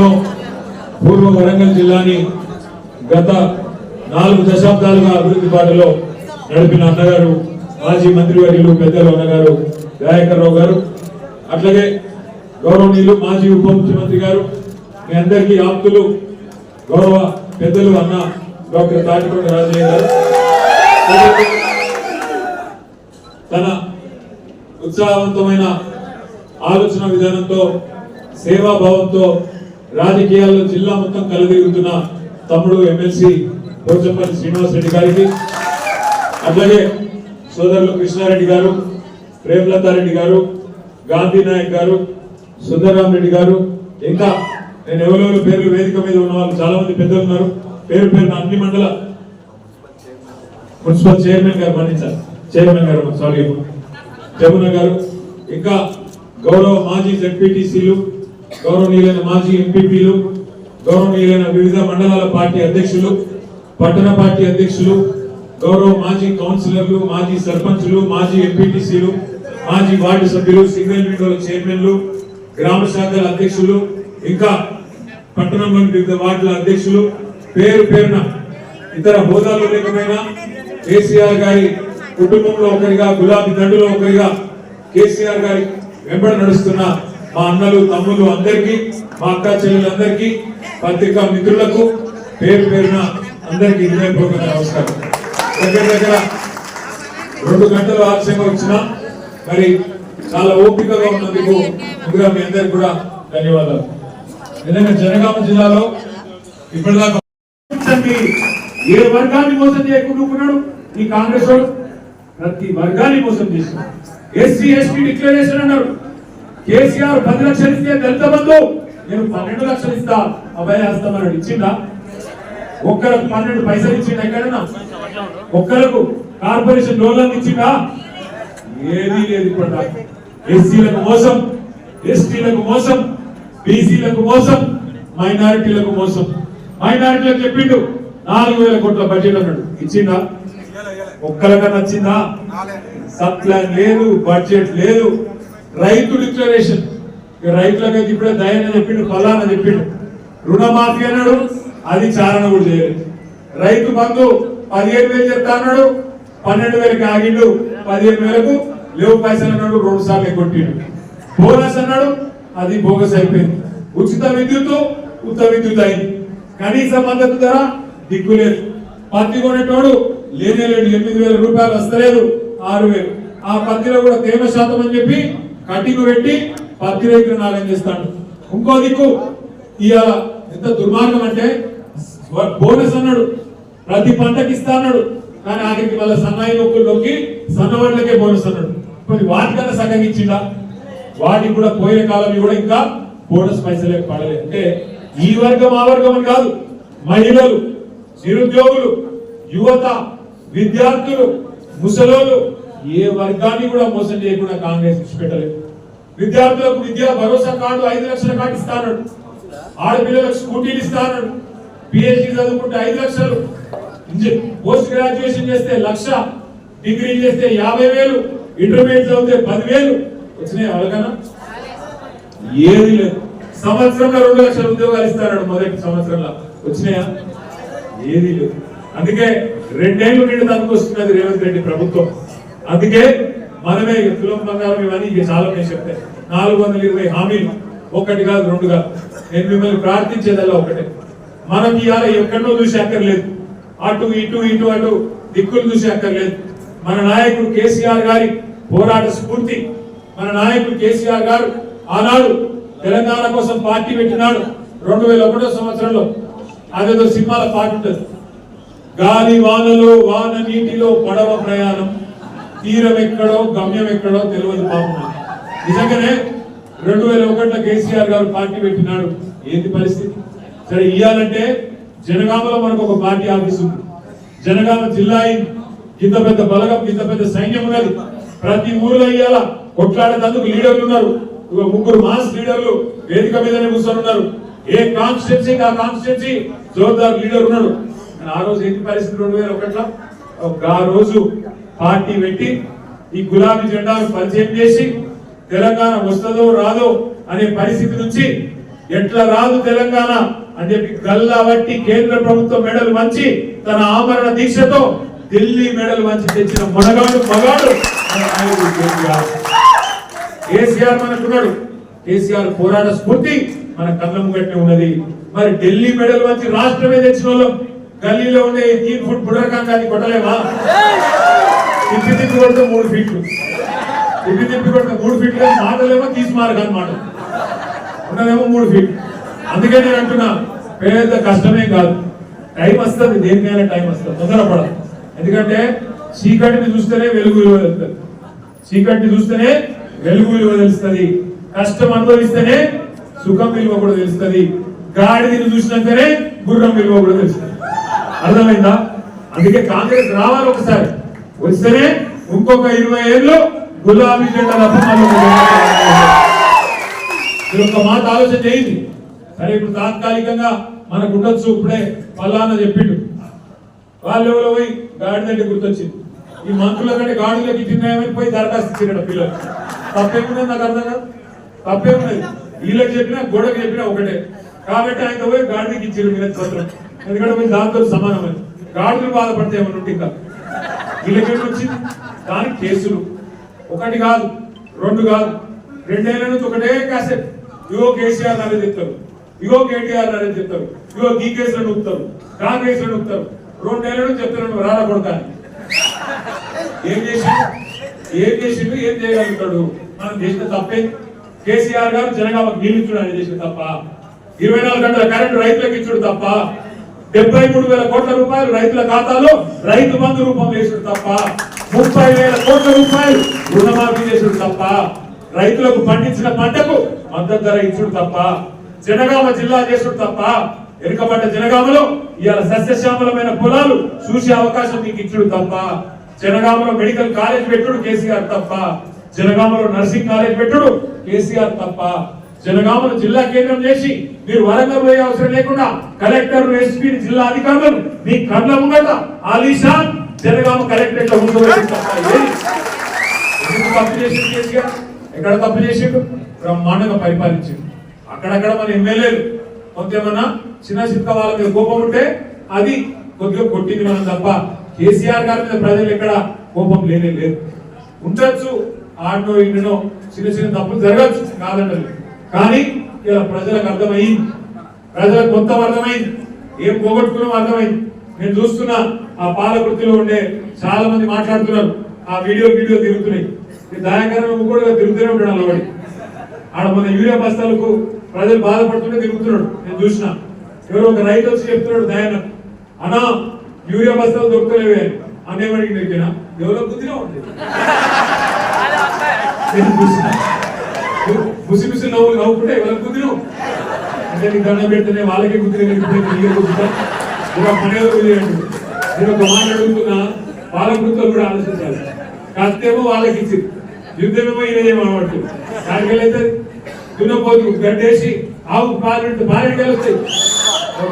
కాలంలో పూర్వ వరంగల్ జిల్లాని గత నాలుగు దశాబ్దాలుగా అభివృద్ధి బాటలో నడిపిన అన్నగారు మాజీ మంత్రివర్యులు పెద్దలు అన్నగారు దయాకర్రావు గారు. అట్లాగే గౌరవనీయులు మాజీ ఉప ముఖ్యమంత్రి గారు మీ అందరికీ ఆప్తులు గౌరవ పెద్దలు అన్న డాక్టర్ తాటికొండ రాజయ్య గారు. తన ఉత్సాహవంతమైన ఆలోచన విధానంతో సేవాభావంతో రాజకీయాల్లో జిల్లా మొత్తం కలదిరుగుతున్న తమ్ముడు ఎమ్మెల్సీ పోచంపల్లి శ్రీనివాస్ రెడ్డి గారికి అలాగే సోదరులు కృష్ణారెడ్డి గారు ప్రేమలతారెడ్డి గారు గాంధీ నాయక్ గారు సుందరరామ్ రెడ్డి గారు ఇంకా నేను ఎవరెవరు పేర్లు వేదిక మీద ఉన్న వాళ్ళు చాలా మంది పెద్దలు ఉన్నారు. పేరు పేరున అన్ని మండల మున్సిపల్ చైర్మన్ గారు మన్నించారు. చైర్మన్ గారు సారీ జమున గారు ఇంకా గౌరవ మాజీ జడ్పీటీసీలు గౌరవనీయులైన మాజీ ఎంపీపీలు గౌరవనీయులైన వివిధ మండలాల పార్టీ అధ్యక్షులు పట్టణ పార్టీ అధ్యక్షులు గౌరవ మాజీ కౌన్సిలర్లు మాజీ సర్పంచులు మాజీ ఎంపీటీసీలు మాజీ వార్డు సభ్యులు సింగిల్ విండోల చైర్మన్లు గ్రామ శాఖల అధ్యక్షులు ఇంకా పట్టణంలోని వివిధ వార్డుల అధ్యక్షులు పేరు పేరున ఇతర హోదాలు లేకపోయినా కేసీఆర్ గారి కుటుంబంలో ఒకరిగా గులాబీ దండులో ఒకరిగా కేసీఆర్ గారి వెంబడి నడుస్తున్న మా అన్నలు తమ్ముళ్ళు అందరికీ మా అక్క చెల్లెలందరికీ పత్రికా మిత్రులకు పేరు పేరున అందరికీ హృదయపూర్వక నమస్కారం. దగ్గర దగ్గర రెండు గంటలు ఆలస్యంగా వచ్చిన మరి చాలా ఓపికగా ఉన్నందుకు ముందుగా మీ అందరికి కూడా ధన్యవాదాలు. నిజంగా జనగామ జిల్లాలో ఇప్పటిదాకా ఏ వర్గాన్ని మోసం చేయకుండా ఈ కాంగ్రెస్ వాడు? ప్రతి వర్గాన్ని మోసం చేస్తున్నారు ఎస్సీ ఎస్టీ డిక్లరేషన్ అన్నారు. కేసీఆర్ పది లక్షలు ఇస్తే దళిత బంధు నేను పన్నెండు లక్షలు ఇస్తా. అభయ హస్తమన్నాడు ఇచ్చిందా ఒక్కరికి పన్నెండు పైసలు ఇచ్చిండా ఎక్కడన్నా? ఒక్కలకు కార్పొరేషన్ లోన్లను ఇచ్చిందా ఏదీ లేదు ఇప్పుడు ఎస్సీలకు మోసం ఎస్టీలకు మోసం బీసీలకు మోసం మైనారిటీలకు మోసం. మైనారిటీలకు చెప్పిండు నాలుగు వేల కోట్ల బడ్జెట్ అన్నాడు. ఇచ్చిందా ఒక్కరికన్నా వచ్చిందా సబ్ ప్లాన్ లేదు బడ్జెట్ లేదు. రైతు డిక్లరేషన్. రైతులకైతే ఇప్పుడే దయని చెప్పిండు ఫలానా చెప్పిండు. రుణమాఫీ అన్నాడు అది చారణ కూడా చేయలేదు. రైతు బంధు పదిహేను వేలు చెప్తా అన్నాడు పన్నెండు వేలకి ఆగిండు పదిహేను వేలకు లేవు పైసలు అన్నాడు రెండు సార్లు కొట్టిండు. బోనస్ అన్నాడు అది బోగస్ అయిపోయింది. ఉచిత విద్యుత్ ఉచిత విద్యుత్ అయింది. కనీస మద్దతు ధర దిక్కులేదు పత్తి కొనేటోడు లేనే లేడు ఎనిమిది వేల రూపాయలు వస్తలేదు ఆరు వేలు. ఆ పత్తిలో కూడా తేమ శాతం అని చెప్పి కటింగ్ పెట్టి పత్తి రైతులు చేస్తాడు. ఇంకో దిక్కు ఇవాళ ఎంత దుర్మార్గం అంటే బోనస్ అన్నాడు ప్రతి పంటకి ఇస్తా అన్నాడు. కానీ ఆఖరికి వాళ్ళ సన్నాయి నొక్కులు నొక్కి సన్నవాళ్ళకే బోనస్ అన్నాడు. కొన్ని వాటికన్నా సగం ఇచ్చిందా వాటికి కూడా పోయిన కాలం కూడా ఇంకా బోనస్ పైసలే పడలేదు అంటే ఈ వర్గం ఆ వర్గం అని కాదు. మహిళలు నిరుద్యోగులు యువత విద్యార్థులు ముసలోళ్ళు ఏ వర్గాన్ని కూడా మోసం చేయకుండా కాంగ్రెస్ ఇచ్చిపెట్టలేదు విద్యార్థులకు విద్యా భరోసా కార్డు ఐదు లక్షల కార్డు ఇస్తాడు ఆడపిల్లలకు స్కూటీలు ఇస్తాడు పిహెచ్డి చదువుకుంటే ఐదు లక్షలు. పోస్ట్ గ్రాడ్యుయేషన్ చేస్తే లక్ష డిగ్రీ చేస్తే యాభై వేలు ఇంటర్మీడియట్ చదివితే పదివేలు. వచ్చినాయి అవగాహన ఏది లేదు. సంవత్సరంలో రెండు లక్షల ఉద్యోగాలు ఇస్తాడు మొదటి సంవత్సరంలో. వచ్చినాయా? ఏది లేదు. అందుకే రెండేళ్ళు నిండు వస్తున్నది రేవంత్ రెడ్డి ప్రభుత్వం. అందుకే మనమే ఇక తులం బంగారం ఇవన్నీ ఇక చాలా నేను చెప్తే. నాలుగు వందల ఇరవై హామీలు ఒకటి కాదు రెండు కాదు. నేను మిమ్మల్ని ప్రార్థించేదల్లా ఒకటే. మనకి ఇవాళ ఎక్కడో చూసి అక్కర్లేదు. అటు ఇటు ఇటు అటు దిక్కులు చూసి అక్కర్లేదు. మన నాయకుడు కేసీఆర్ గారి పోరాట స్ఫూర్తి. మన నాయకుడు కేసీఆర్ గారు ఆనాడు తెలంగాణ కోసం పార్టీ పెట్టినాడు రెండు వేల ఒకటో సంవత్సరంలో. అదేదో సినిమాల పాట ఉంటుంది. గాలి వానలో వాన నీటిలో పడవ ప్రయాణం. తీరం ఎక్కడో గమ్యం ఎక్కడో తెలియదు పాపం. నిజంగానే రెండు వేల ఒకటిలో కేసీఆర్ గారు పార్టీ పెట్టినాడు. ఏంటి పరిస్థితి? సరే ఇయ్యాలంటే జనగామలో మనకు ఒక పార్టీ ఆఫీస్ ఉంది. జనగామ జిల్లా ఇంత పెద్ద బలగం ఇంత పెద్ద సైన్యం ఉన్నది. ప్రతి ఊర్లో ఇయ్యాల కొట్లాడేటందుకు లీడర్లు ఉన్నారు. ముగ్గురు మాస్ లీడర్లు వేదిక మీదనే కూర్చొని ఉన్నారు. ఏ కాన్స్టిట్యున్సీ ఆ కాన్స్టిట్యున్సీ? జోర్దార్ లీడర్ ఉన్నాడు. ఆ రోజు ఏంటి పరిస్థితి రెండు వేల ఒకటిలో? ఒక ఆ రోజు పార్టీ పెట్టి ఈ గులాబీ జెండాను పరిచయం చేసి తెలంగాణ వస్తుందో రాదో అనే పరిస్థితి నుంచి ఎట్లా రాదు తెలంగాణ అని చెప్పి గల్లావట్టి కేంద్ర ప్రభుత్వం మెడలు వంచి తన ఆమరణ దీక్షతో ఢిల్లీ మెడలు వంచి తెచ్చిన మొనగాడు మగాడు కేసీఆర్. మనకున్నాడు. కేసీఆర్ పోరాట స్ఫూర్తి మన కళ్ళ ముంగట్నే ఉన్నది. మరి ఢిల్లీ మెడల్ మంచి రాష్ట్రమే తెచ్చిన వాళ్ళం. గల్లీలో ఉండే తీన్ ఫుట్ బుడరకాంగాన్ని కొట్టలేమా? తిప్పి తిప్పి కొడితే మూడు ఫీట్లు. తిప్పి తిప్పి కొడితే మూడు ఫీట్లు మాటలేమో తీసుమారు అనమాట ఉన్నదేమో మూడు ఫీట్లు. అందుకే నేను అంటున్నా పెద్ద కష్టమే కాదు. టైం వస్తుంది దేనికైనా టైం వస్తుంది తొందరపడదు ఎందుకంటే చీకటిని చూస్తేనే వెలుగు విలువ తెలుస్తుంది. చీకటిని చూస్తేనే వెలుగు విలువ తెలుస్తుంది. కష్టం అనుభవిస్తేనే సుఖం విలువ కూడా తెలుస్తుంది. గాడిదని చూసినాకనే గుర్రం విలువ కూడా తెలుస్తుంది. అర్థమైందా? అందుకే కాంగ్రెస్ రావాలి ఒకసారి. వస్తేనే ఇంకొక ఇరవై ఏళ్ళు గులాబీ జెండా మీరు ఒక మాట ఆలోచన చేయండి. సరే ఇప్పుడు తాత్కాలికంగా మనకు ఉండొచ్చు. ఇప్పుడే పల్లాన చెప్పిండు. వాళ్ళు ఎవరో పోయి గాడిదంటే గుర్తొచ్చింది. ఈ మంత్రుల కంటే గాడులకి తిన్నాయని పోయి దరఖాస్తు ఇచ్చాడు పిల్లలు. తప్పేముంది నాకు అర్థం కాదు? తప్పేమున్నది వీళ్ళకి చెప్పినా గోడకు చెప్పినా ఒకటే. కాబట్టి ఆయన పోయి గాడిదకి ఇచ్చారు మీరు పత్రం ఎందుకంటే మీరు దాంతో సమానమని గాడులు బాధపడితే ఏమన్నా ఇంకా. వీళ్ళకి వచ్చింది దానికి కేసులు. ఒకటి కాదు రెండు కాదు రెండేళ్ళ నుంచి ఒకటే క్యాసెట్. ఇవో కేసీఆర్ అనేది చెప్తారు. ఇవో కేటీఆర్ అనేది చెప్తారు. ఇవో ఈ కేసులను నొక్కుతారు కాంగ్రెస్ నొక్కుతారు రెండేళ్ళ నుంచి చెప్తారు రారా కొడతాను ఏం చేసిండు? ఏం చేసిండు? ఏం చేయగలుగుతాడు? మనం చేసిన తప్పే. కేసీఆర్ గారు జనగామకు నీళ్ళు అని చేసిన తప్ప. ఇరవై నాలుగు గంటల కరెంట్ రైతులకు ఇచ్చుడు తప్ప. డెబ్బై మూడు వేల కోట్ల రూపాయలు రైతుల ఖాతాలో రైతు బంధు రూపం వేసుడు తప్ప ముప్పై వేల కోట్ల రూపాయలు రుణమాఫీ చేసుడు తప్ప రైతులకు పండించిన పంటకు మద్దతు ధర ఇచ్చుడు తప్ప జనగామ జిల్లా చేసుడు తప్ప వెనుకబడ్డ జనగామలో ఇవాళ సస్యశ్యామలమైన పొలాలు చూసే అవకాశం మీకు ఇచ్చుడు తప్ప జనగామలో మెడికల్ కాలేజ్ పెట్టుడు కేసీఆర్ తప్ప జనగామలో నర్సింగ్ కాలేజ్ పెట్టుడు కేసీఆర్ తప్ప జనగామను జిల్లా కేంద్రం చేసి మీరు వరంగల్ పోయే అవసరం లేకుండా కలెక్టర్ ఎస్పీ జిల్లా అధికారులు మీ కళ్ళ ముంగట ఆలీషాన్ జనగామ కలెక్టరేట్లో తప్పు చేసిండు కేసీఆర్? ఎక్కడ తప్పు చేసిండు? బ్రహ్మాండంగా పరిపాలించిండు. అక్కడక్కడ మన ఎమ్మెల్యేలు కొంతేమన్నా చిన్న చిత్త వాళ్ళ మీద కోపం ఉంటే అది కొద్దిగా కొట్టింది మనం తప్ప కేసీఆర్ గారి మీద ప్రజలు ఎక్కడ కోపం లేనే లేదు. ఉండొచ్చు ఆడనో ఇండినో చిన్న చిన్న తప్పులు జరగచ్చు కాదంటది కానీ ఇలా ప్రజలకు అర్థమైంది. ప్రజలకు మొత్తం అర్థమైంది. ఏం పోగొట్టుకున్నాం అర్థమైంది. నేను చూస్తున్నా ఆ పాలకృతిలో ఉండే చాలా మంది మాట్లాడుతున్నారు. ఆ వీడియో వీడియో తిరుగుతున్నాయి. ఈ దయాకరణ కూడా తిరుగుతూనే ఉంటాడు అలవాడి ఆడ మన యూరియా బస్తాలకు ప్రజలు బాధపడుతుంటే తిరుగుతున్నాడు. నేను చూసిన. ఎవరో ఒక రైతు వచ్చి చెప్తున్నాడు దయాన అన్నా యూరియా బస్తాలు దొరుకుతలేవే అనేవాడికి దగ్గర ఎవరో బుద్ధిగా ఉంటుంది నేను నవ్వులు నవ్వుకుంటే ఎవరికి కుదిరు? అంటే నీకు దండం పెడితేనే వాళ్ళకే కుదిరే కుదురుతా? ఒక పని కుదిరేయండి. నేను ఒక మాట అడుగుతున్నా వాళ్ళ గుర్తులు కూడా ఆలోచించాలి. కష్టేమో వాళ్ళకి ఇచ్చింది యుద్ధమేమో ఈయనేమో అన్నట్టు దానికెళ్ళైతే దున్నపోతు గడ్డేసి ఆవు పాలు పాలెంటలు వస్తాయి.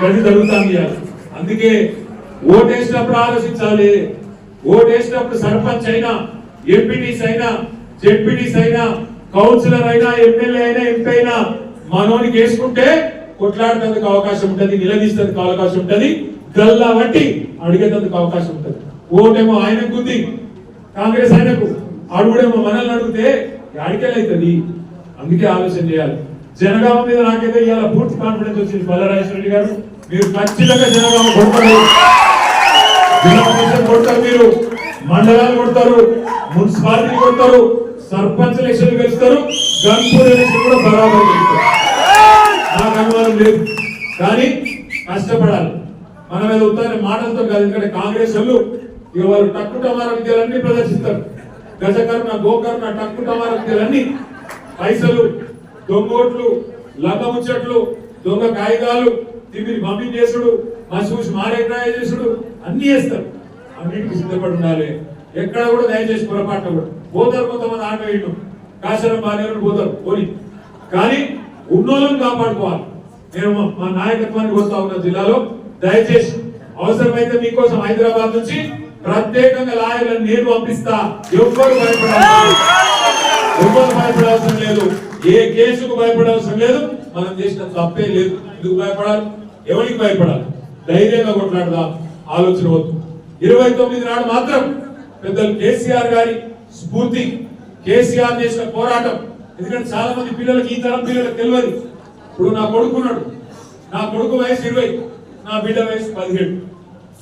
గడ్డి తగ్గుతాను అందుకే ఓటేసినప్పుడు ఆలోచించాలి. ఓటేసినప్పుడు సర్పంచ్ అయినా ఎంపీటీస్ అయినా జెడ్పీటీస్ అయినా కౌన్సిలర్ అయినా ఎమ్మెల్యే అయినా ఎంపీ అయినా మనోనికి వేసుకుంటే కొట్లాడేందుకు అవకాశం ఉంటుంది నిలదీసేందుకు అవకాశం ఉంటుంది గల్లా బట్టి అడిగేందుకు అవకాశం ఉంటుంది. ఓటేమో ఆయనకు ఉంది కాంగ్రెస్ ఆయనకు. అడుగుడేమో మనల్ని అడిగితే అడిగేలవుతుంది అందుకే ఆలోచన చేయాలి. జనగామ మీద నాకైతే ఇవాళ పూర్తి కాన్ఫిడెన్స్ వచ్చింది బల్లరాజేశ్వర రెడ్డి గారు. మీరు ఖచ్చితంగా జనగామ కొడతారు. జిల్లా కొడతారు మీరు. మండలాలు కొడతారు. మున్సిపాలిటీ కొడతారు. సర్పంచ్ ఎలక్షన్ గెలుస్తారు గన్పూర్ ఎలక్షన్ కూడా బరాబర్ గెలుస్తారు. నాకు అనుమానం లేదు. కానీ కష్టపడాలి. మన మీద ఉత్తర మాటలతో కాదు ఎందుకంటే కాంగ్రెస్ వాళ్ళు ఇక వారు టక్కు టమారా విద్యలన్నీ ప్రదర్శిస్తారు. గజకర్ణ గోకర్ణ టక్కు టమారా విద్యలన్నీ పైసలు దొంగోట్లు లంగ ముచ్చట్లు దొంగ కాగితాలు తిరిగి పంపింగ్ చేసుడు మసూసి మారేగ్రాయ చేసుడు అన్ని చేస్తారు అన్నిటికీ సిద్ధపడి ఉండాలి. ఎక్కడ కూడా దయచేసి పొరపాటు కూడా. పోతారు కొంతమంది ఆటవేళ్ళు కాశరం బాగానే పోతారు పోని. కానీ ఉన్నోళ్ళని కాపాడుకోవాలి. నేను మా- మా నాయకత్వాన్ని కోరుతా ఉన్న జిల్లాలో. దయచేసి అవసరమైతే మీకోసం హైదరాబాద్ నుంచి ప్రత్యేకంగా లాయర్లను నేను పంపిస్తా. ఎవ్వరు భయపడాలి ఎవ్వరు భయపడాల్సిన లేదు. ఏ కేసుకు భయపడాల్సిన లేదు. మనం చేసిన తప్పే లేదు. ఎందుకు భయపడాలి? ఎవరికి భయపడాలి? ధైర్యంగా కొట్లాడదాం. ఆలోచన వద్దు. ఇరవై తొమ్మిది నాడు మాత్రం పెద్దలు కేసీఆర్ గారి స్ఫూర్తి. కేసీఆర్ చేసిన పోరాటం. ఎందుకంటే చాలా మంది పిల్లలకి ఈ తరం పిల్లలకు తెలియదు. ఇప్పుడు నా కొడుకున్నాడు. నా కొడుకు వయసు ఇరవై నా బిడ్డ వయసు పదిహేడు.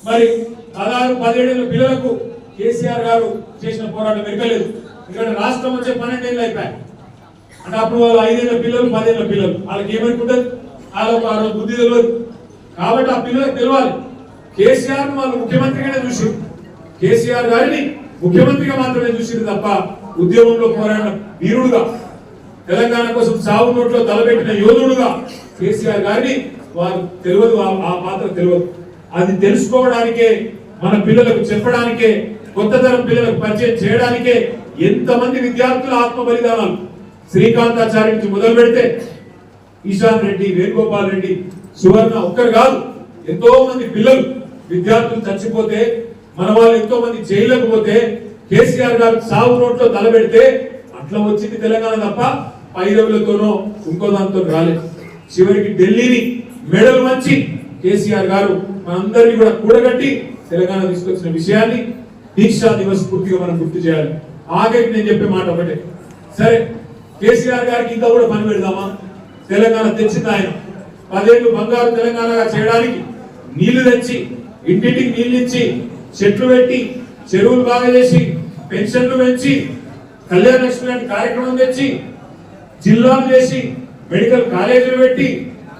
మరి పదహారు పదిహేడు పిల్లలకు కేసీఆర్ గారు చేసిన పోరాటం ఎరకలేదు ఇక్కడ రాష్ట్రం వచ్చే పన్నెండేళ్ళు అయిపోయాయి. అంటే అప్పుడు వాళ్ళు ఐదేళ్ళ పిల్లలు పదేళ్ళ పిల్లలు. వాళ్ళకి ఏమనుకుంటారు? వాళ్ళకు ఆ రోజు బుద్ధి తెలియదు. కాబట్టి ఆ పిల్లలకు తెలియాలి. కేసీఆర్ వాళ్ళు ముఖ్యమంత్రిగానే చూసి కేసీఆర్ గారిని ముఖ్యమంత్రిగా మాత్రమే చూసింది తప్ప ఉద్యమంలో పోరాడిన వీరుడుగా తెలంగాణ కోసం సాగు నోట్లో తలబెట్టిన యోధుడుగా కేసీఆర్ గారిని వారు తెలియదు ఆ- పాత్ర తెలియదు. అది తెలుసుకోవడానికే మన పిల్లలకు చెప్పడానికే కొత్త తరం పిల్లలకు పరిచయం చేయడానికే ఎంతమంది విద్యార్థుల ఆత్మ బలిదానాలు శ్రీకాంతాచారి నుంచి మొదలు పెడితే ఈశాన్ రెడ్డి వేణుగోపాల్ రెడ్డి సువర్ణ ఒక్కరు కాదు ఎంతో మంది పిల్లలు విద్యార్థులు చచ్చిపోతే మన వాళ్ళు ఎంతో మంది జైలకు పోతే కేసీఆర్ గారు సాగు నోట్లో తలబెడితే అట్లా వచ్చింది తెలంగాణ తప్ప పైరవులతోనో ఇంకో దాంతో రాలేదు. చివరికి ఢిల్లీని మెడలు మంచి కేసీఆర్ గారు మనందరినీ కూడా కూడగట్టి తెలంగాణ తీసుకొచ్చిన విషయాన్ని దీక్షా దివస్ పూర్తిగా మనం గుర్తు చేయాలి. ఆఖరికి నేను చెప్పే మాట ఒకటే. సరే కేసీఆర్ గారికి ఇంకా కూడా పని పెడదామా? తెలంగాణ తెచ్చింది ఆయన. పదేళ్ళు బంగారు తెలంగాణగా చేయడానికి నీళ్ళు తెచ్చి ఇంటింటికి నీళ్ళు ఇచ్చి చెట్లు పెట్టి చెరువులు బాగా చేసి పెన్షన్లు పెంచి కళ్యాణ లక్ష్మి లాంటి కార్యక్రమం తెచ్చి జిల్లాలు చేసి మెడికల్ కాలేజీలు పెట్టి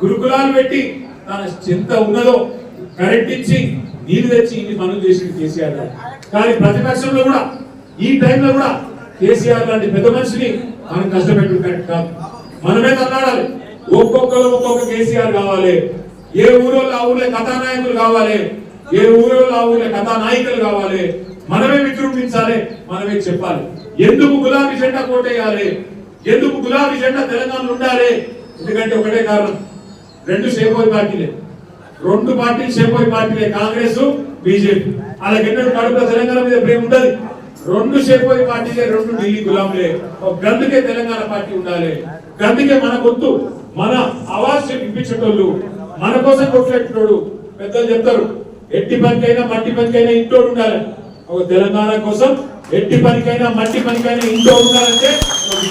గురుకులాలు పెట్టి తన చింత ఉన్నదో కరెంట్ ఇచ్చి నీళ్ళు తెచ్చి ఇన్ని పనులు చేసింది కేసీఆర్ గారు. కానీ ప్రతిపక్షంలో కూడా ఈ టైంలో కూడా కేసీఆర్ లాంటి పెద్ద మనిషిని మనం కష్టపెట్టడం కరెక్ట్ కాదు. మనమే తన్నాడాలి. ఒక్కొక్కరు ఒక్కొక్క కేసీఆర్ కావాలి. ఏ ఊరో ఆ ఊర్లో కథానాయకులు కావాలి. ఏ ఊరిలో ఆ ఊర్లో కథానాయకులు కావాలి మనమే విజృంభించాలి మనమే చెప్పాలి. ఎందుకు గులాబీ జెండా కోటేయాలి? ఎందుకు గులాబీ జెండా తెలంగాణలో ఉండాలి? ఎందుకంటే ఒకటే కారణం రెండు సేపోయి పార్టీలే. రెండు పార్టీలు సేపోయి పార్టీలే కాంగ్రెస్ బీజేపీ. అలాగెన్నో కడుపులో తెలంగాణ మీద ప్రేమ ఉండదు. రెండు సేపోయి పార్టీలే రెండు ఢిల్లీ గులాంలే ఒక గందుకే తెలంగాణ పార్టీ ఉండాలి. గందుకే మన గొంతు మన అవాస్ ఇప్పించేటోళ్ళు మన కోసం కొట్లాడేటోడు పెద్దలు చెప్తారు. ఎట్టి పనికైనా మట్టి పనికైనా ఇంట్లో ఉండాలి. ఒక తెలంగాణ కోసం ఎట్టి పనికైనా మట్టి పనికైనా ఇంట్లో ఉండాలంటే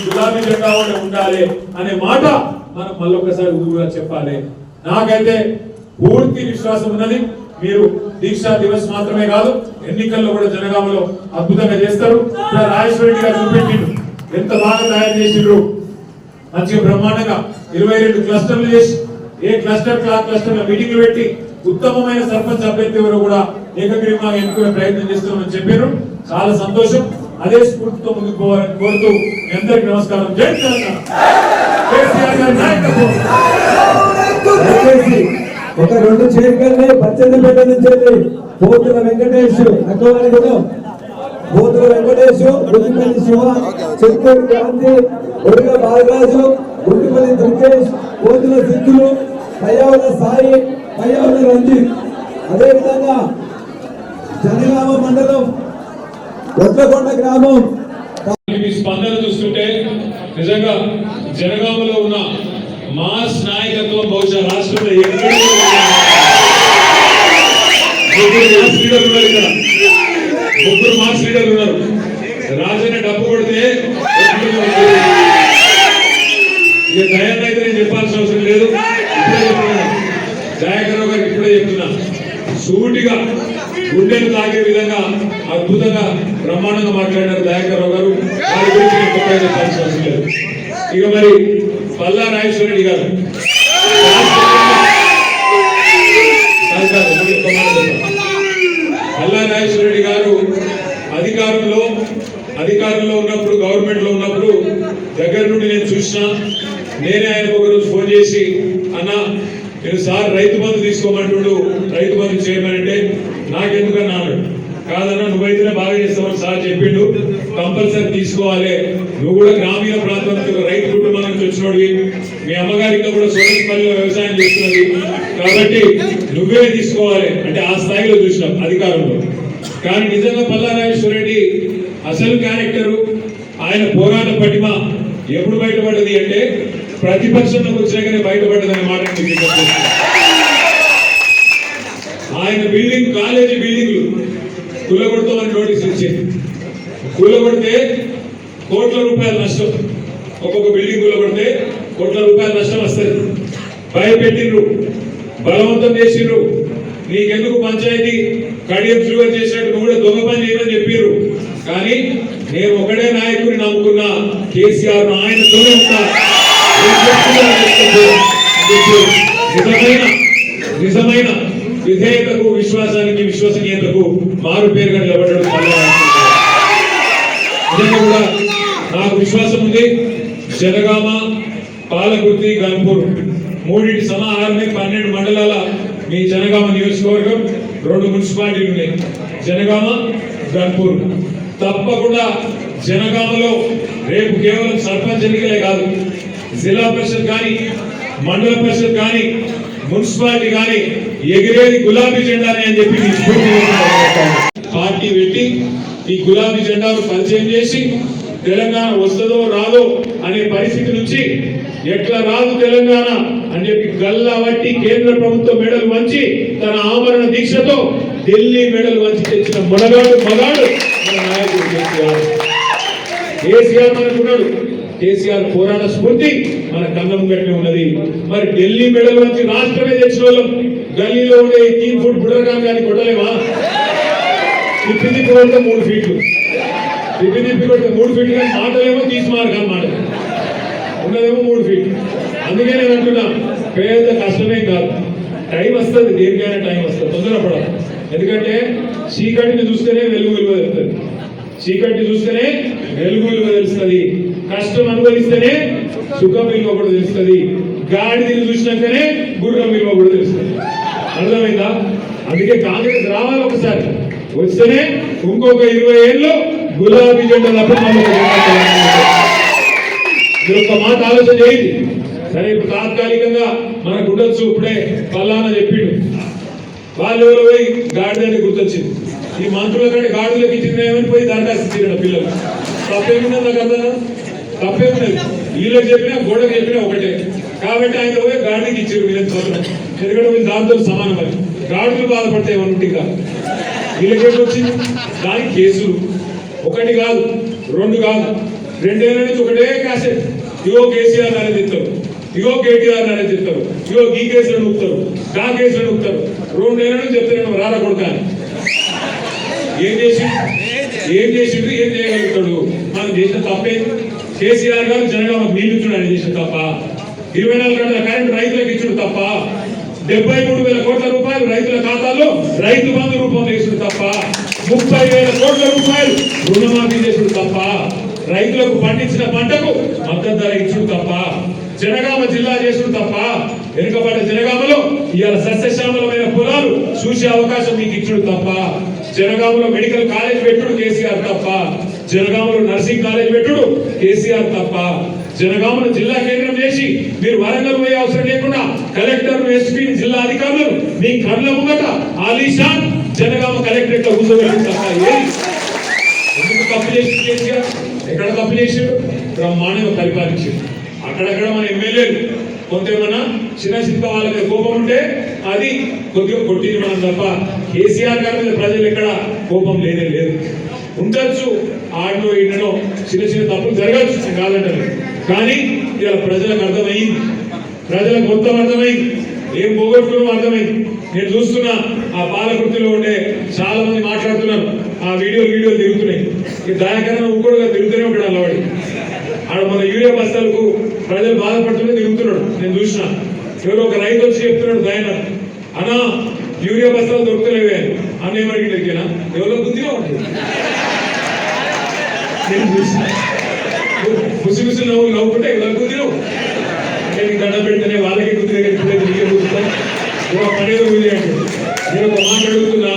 గులాబీ జెండా ఉండాలి అనే మాట మనం మళ్ళొకసారి ఊరుగా చెప్పాలి. నాకైతే పూర్తి విశ్వాసం ఉన్నది. మీరు దీక్షా దివస్ మాత్రమే కాదు ఎన్నికల్లో కూడా జనగామలో అద్భుతంగా చేస్తారు. ఇక్కడ రాజేశ్వర రెడ్డి గారు చూపెట్టిండు ఎంత బాగా తయారు చేసిండ్రు. మంచిగా బ్రహ్మాండంగా ఇరవై రెండు క్లస్టర్లు చేసి ఏ క్లస్టర్ ఆ క్లస్టర్ మీటింగ్లు పెట్టి ఉత్తమమైన సర్పంచ్ అభ్యర్థి ఎవరు కూడా ఏకగ్రీవంగా ఎన్నుకునే ప్రయత్నం చేస్తున్నామని చెప్పారు. చాలా సంతోషం. అదే స్ఫూర్తితో ముందుకు పోవాలని కోరుతూ మీ అందరికీ నమస్కారం. జై తెలంగాణ. ఒక రెండు చేరికల్ని పచ్చనిపేట నుంచి పోతుల వెంకటేష్ అక్కవారి గుణం. పోతుల వెంకటేష్ గుంటిపల్లి శివ చెత్తూరు క్రాంతి ఒడిగ బాలరాజు గుంటిపల్లి దుర్గేష్ పోతుల సిద్ధులు పయ్యావుల సాయి పయ్యావుల రంజిత్ అదేవిధంగా జనగామ మండలం వడ్లకొండ గ్రామం. మీ స్పందన చూస్తుంటే నిజంగా జనగామలో ఉన్న మాస్ నాయకత్వం బహుశా రాష్ట్రంలో మాస్ లీడర్లు ఉన్నారు ఇక్కడ. ముగ్గురు మాస్ లీడర్లు ఉన్నారు. రాజన్న డబ్బు కొడితే ఇక దయాన్ని అయితే నేను చెప్పాల్సిన అవసరం లేదు ఇప్పుడే చెప్తున్నాను దయాకరావు గారికి ఇప్పుడే చెప్తున్నా సూటిగా గుండెలు తాగే విధంగా అద్భుతంగా బ్రహ్మాండంగా మాట్లాడారు దయాకరావు గారు. వారి గురించి చెప్పాల్సిన ఇక మరి పల్లా నాగేశ్వరరెడ్డి గారు. పల్లా నాగేశ్వరరెడ్డి గారు అధికారంలో అధికారంలో ఉన్నప్పుడు గవర్నమెంట్లో ఉన్నప్పుడు దగ్గర నుండి నేను చూసిన నేనే ఆయనకు ఒక రోజు ఫోన్ చేసి అన్న నేను సార్ రైతు బంధు తీసుకోమంటుడు రైతు బంధు చేయమనంటే నాకెందుకన్నా అన్నాడు. కాదన్నా నువ్వైతేనే బాగా చేస్తావని సార్ చెప్పిండు. కంపల్సరీ తీసుకోవాలి. నువ్వు కూడా గ్రామీణ ప్రాంతం రైతు కుటుంబం నుంచి వచ్చినోడివి. మీ అమ్మగారి ఇంకా కూడా సోదరిపల్లిలో వ్యవసాయం చేస్తున్నది. కాబట్టి నువ్వే తీసుకోవాలి. అంటే ఆ స్థాయిలో చూసినాం అధికారంలో. కానీ నిజంగా పల్లారాజేశ్వర రెడ్డి అసలు క్యారెక్టరు ఆయన పోరాట పటిమ ఎప్పుడు బయటపడ్డది అంటే ప్రతిపక్షంలోకి వచ్చినాకనే బయటపడ్డదనే మాట ఆయన బిల్డింగ్ కాలేజీ బిల్డింగ్లు కులగొడతామని నోటీస్ ఇచ్చింది కూలగొడితే కోట్ల రూపాయల నష్టం. ఒక్కొక్క బిల్డింగ్ కూలగొడితే కోట్ల రూపాయల నష్టం వస్తుంది. భయపెట్టిండ్రు బలవంతం చేసిండ్రు. నీకెందుకు పంచాయతీ? కడియం షుగర్ చేసినట్టు నువ్వు కూడా దొంగ పని చేయమని చెప్పిర్రు. కానీ నేను ఒకడే నాయకుడిని నమ్ముకున్నా కేసీఆర్ ఆయనతోనే ఉంటాను నిజమైన నిజమైన విధేయతకు విశ్వాసానికి విశ్వసనీయతకు మారు పేరుగా నిలబడడం కూడా నాకు విశ్వాసం ఉంది. జనగామ పాలకుర్తి గన్పూర్ మూడింటి సమాహారమే పన్నెండు మండలాల మీ జనగామ నియోజకవర్గం రెండు మున్సిపాలిటీలు ఉన్నాయి. జనగామ గన్పూర్ తప్పకుండా జనగామలో రేపు కేవలం సర్పంచ్ ఎన్నికలే కాదు జిల్లా పరిషత్ కానీ మండల పరిషత్ కానీ మున్సిపాలిటీ కానీ ఎగిరేది గులాబీ జెండానే అని చెప్పి పార్టీ పెట్టి ఈ గులాబీ జెండాను పరిచయం చేసి తెలంగాణ వస్తుందో రాదో అనే పరిస్థితి నుంచి ఎట్లా రాదు తెలంగాణ అని చెప్పి గల్లా వట్టి కేంద్ర ప్రభుత్వం మెడలు వంచి తన ఆమరణ దీక్షతో ఢిల్లీ మెడలు వంచి తెచ్చిన మొనగాడు మగాడు మన నాయకుడు కేసీఆర్ కేసీఆర్ కేసీఆర్ పోరాట స్ఫూర్తి మన కన్నం గట్టి ఉన్నది. మరి ఢిల్లీ మెడల్ వచ్చి రాష్ట్రమే తెచ్చిన వాళ్ళం గల్లీలో ఉండే తీన్ ఫుట్ బుడరకాం కానీ కొట్టలేమా? తిప్పి తిప్పి కొడితే మూడు ఫీట్లు తిప్పి తిప్పి కొడితే మూడు ఫీట్లు కానీ మాటలేమో తీసి కానీ మాట ఉన్నదేమో మూడు ఫీట్లు అందుకే నేను అంటున్నా పేద కష్టమే కాదు. టైం వస్తుంది దేనికైనా టైం వస్తుంది. తొందరపడాలి ఎందుకంటే చీకటిని చూస్తేనే వెలుగు విలువ తెలుస్తుంది. చీకటిని చూస్తేనే వెలుగు విలువ తెలుస్తుంది. కష్టం అనుభవిస్తేనే సుఖం విలువ కూడా తెలుస్తుంది. గాడిదని చూసినాకనే గుర్రం విలువ కూడా తెలుస్తుంది. అర్థమైందా? అందుకే కాంగ్రెస్ రావాలి ఒకసారి. వస్తేనే ఇంకొక ఇరవై ఏళ్ళు గులాబీ జెండా తప్ప మళ్ళీ ఒక ఒక్క మాట ఆలోచన చేయండి. సరే ఇప్పుడు తాత్కాలికంగా మనకు ఉండొచ్చు. ఇప్పుడే పల్లానా చెప్పిండు. వాళ్ళు ఎవరో పోయి గాడిదని గుర్తొచ్చింది. ఈ మంత్రుల కంటే గాడులకు ఇచ్చింది ఏమని పోయి దరఖాస్తు ఇచ్చారు పిల్లలు. తప్పేమున్నది నాకు అర్థం కాదు. తప్పేమున్నది వీళ్ళకి చెప్పినా గోడకు చెప్పినా ఒకటే. కాబట్టి ఆయన పోయి గాడికి ఇచ్చారు వీళ్ళకి మాత్రం ఎందుకంటే వీళ్ళు దాంతో సమానం అది. గాడులు బాధపడితే ఏమన్నా కాదు వీళ్ళకి వచ్చింది? దానికి కేసులు. ఒకటి కాదు రెండు కాదు. రెండేళ్ళ నుంచి ఒకటే క్యాసెట్. ఇగో కేసీఆర్ అనేది ఇస్తారు ఇగో కేటీఆర్ అనేది ఇస్తారు ఇగో ఈ కేసులు నూపుతారు. గా కేసులు నూపుతారు. రెండేళ్ళ నుంచి చెప్తారు రారా కొడుకా ఏం చేసి ఏం చేసిండు? ఏం చేయగలుగుతాడు? మనం చేసిన తప్పే కేసీఆర్ గారు జనగామ నియమించుడు ఆయన చేసిన తప్ప ఇరవై నాలుగు గంటల కరెంట్ రైతులకు ఇచ్చుడు తప్ప డెబ్బై మూడు వేల కోట్ల రూపాయలు రైతుల ఖాతాలో రైతు బంధు రూపంలో వేసుడు తప్ప ముప్పై వేల కోట్ల రూపాయలు రుణమాఫీ చేసుడు తప్ప రైతులకు పండించిన పంటకు మద్దతు ధర ఇచ్చుడు తప్ప జనగామ జిల్లా చేసుడు తప్ప వెనుకబడ్డ జనగామలో ఇవాళ సస్యశ్యామలమైన పొలాలు చూసే అవకాశం మీకు ఇచ్చుడు తప్ప జనగామలో మెడికల్ కాలేజ్ పెట్టుడు కేసీఆర్ తప్ప జనగామలో నర్సింగ్ కాలేజ్ పెట్టుడు. కేసీఆర్ తప్ప జనగామను జిల్లా కేంద్రం చేసి మీరు వరంగల్ పోయే అవసరం లేకుండా కలెక్టర్ ఎస్పీ జిల్లా అధికారులు మీ కళ్ళ ముంగట ఆలీషాన్ జనగామ కలెక్టరేట్లో కూర్చోబెట్టి తప్ప ఎందుకు తప్పు చేసి కేసీఆర్? ఎక్కడ తప్పు చేసాడు? బ్రహ్మాండంగా పరిపాలించాడు. అక్కడక్కడ మన ఎమ్మెల్యేలు కొంతేమన్నా చిన్న చిన్న వాళ్ళ మీద కోపం ఉంటే అది కొద్దిగా కొట్టింది మనం తప్ప. కేసీఆర్ గారి మీద ప్రజలు ఎక్కడ కోపం లేనే లేదు. ఉండొచ్చు. ఆడలో ఈడనో చిన్న చిన్న తప్పులు జరగచ్చు కాదంటారు. కానీ ఇలా ప్రజలకు అర్థమైంది. ప్రజలకు మొత్తం అర్థమైంది. ఏం పోగొట్టుకున్నాం అర్థమైంది. నేను చూస్తున్నా ఆ పాలకృతిలో ఉండే చాలా మంది మాట్లాడుతున్నారు. ఆ వీడియో వీడియోలు తిరుగుతున్నాయి. ఈ దయాకరణ ఇంకోటిగా తిరుగుతూనే ఉంటాడు అలవాడి ఆడ మన యూరియా బస్తాలకు ప్రజలు బాధపడుతూనే తిరుగుతున్నాడు. నేను చూసిన. ఎవరో ఒక రైతు వచ్చి చెప్తున్నాడు దయన అన్నా యూరియా బస్తాలు దొరుకుతలేవే అన్న ఏమడిగి దొరికేనా ఎవరో బుద్ధిగా ఉంటుంది నేను చూసిన ముసి ముసి నవ్వు నవ్వుకుంటే ఎవరో బుద్ధిలో నేను దండ పెడితేనే వాళ్ళకి బుద్ధి దగ్గర నీకే గుర్తుతా పనేదో బుద్ధి అంటే. నేను ఒక మాట అడుగుతున్నా.